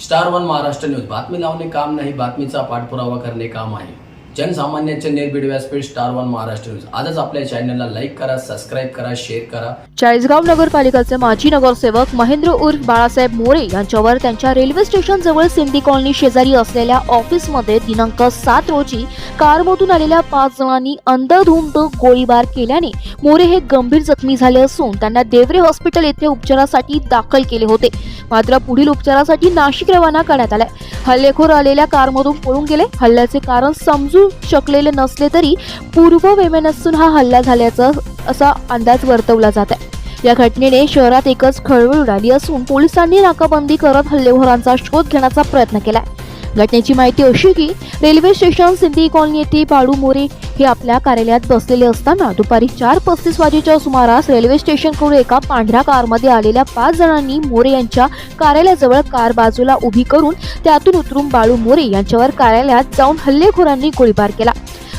Star one Maharashtra news. बातमी लावणे काम नाही बातमीचा पाठपुरावा करणे काम आहे. जनसामान्यांचे निर्भीड व्यासपीठ स्टार वन महाराष्ट्र न्यूज आजच आपल्या चॅनलला लाईक करा सबस्क्राईब करा शेअर करा. चाळीसगाव नगरपालिकेचे माजी नगरसेवक महेंद्र उर्फ बाळासाहेब मोरे यांच्यावर त्यांच्या रेल्वे स्टेशन जवळ सिंधी कॉलनी शेजारी असलेल्या ऑफिसमध्ये दिनांक सात रोजी कारमधून आलेल्या पाच जणांनी अंधधुंद गोळीबार केल्याने मोरे हे गंभीर जखमी झाले असून त्यांना देवरे हॉस्पिटल येथे उपचारासाठी दाखल केले होते. मात्र पुढील उपचारासाठी नाशिक रवाना करण्यात आलाय. हल्लेखोर आलेल्या कारमधून पळून गेले. हल्ल्याचे कारण समजू शकलेले नसले तरी पूर्व वेमेनसून हा हल्ला झाल्याचा असा अंदाज वर्तवला जात आहे. या घटनेने शहरात एकच खळबळ उडाली असून पोलिसांनी नाकाबंदी करत हल्लेखोरांचा शोध घेण्याचा प्रयत्न केलाय. घटनेची माहिती अशी की रेल्वे स्टेशन सिंधी कॉलनी येथे बाळू मोरे हे आपल्या कार्यालयात बसलेले असताना दुपारी चार पस्तीस वाजेच्या सुमारास रेल्वे स्टेशनकडून एका पांढऱ्या कारमध्ये आलेल्या पाच जणांनी मोरे यांच्या कार्यालयाजवळ कार बाजूला उभी करून त्यातून उतरून बाळू मोरे यांच्यावर कार्यालयात जाऊन हल्लेखोरांनी गोळीबार केला.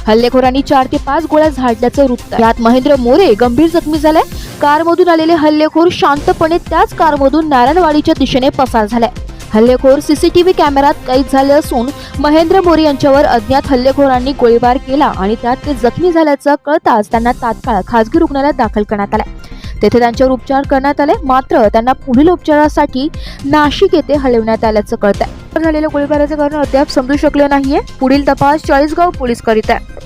हल्लेखोरांनी चार ते पाच गोळ्या झाडल्याचं वृत्त यात महेंद्र मोरे गंभीर जखमी झाले. कारमधून आलेले हल्लेखोर शांतपणे त्याच कारमधून नारायणवाडीच्या दिशेने पसार झाले. हल्लेखोर सीसीटीव्ही कॅमेऱ्यात कैद झाले असून महेंद्र मोरे यांच्यावर अज्ञात हल्लेखोरांनी गोळीबार केला आणि त्यात ते जखमी झाल्याचं कळताच त्यांना तात्काळ खासगी रुग्णालयात दाखल करण्यात आले. तेथे त्यांच्यावर उपचार करण्यात आले मात्र त्यांना पुढील उपचारासाठी नाशिक येथे हलवण्यात आल्याचं कळत आहे झालेल्या गोळीबाराचे कारण अद्याप समजू शकले नाहीये. पुढील तपास चाळीसगाव पोलीस करीत आहे.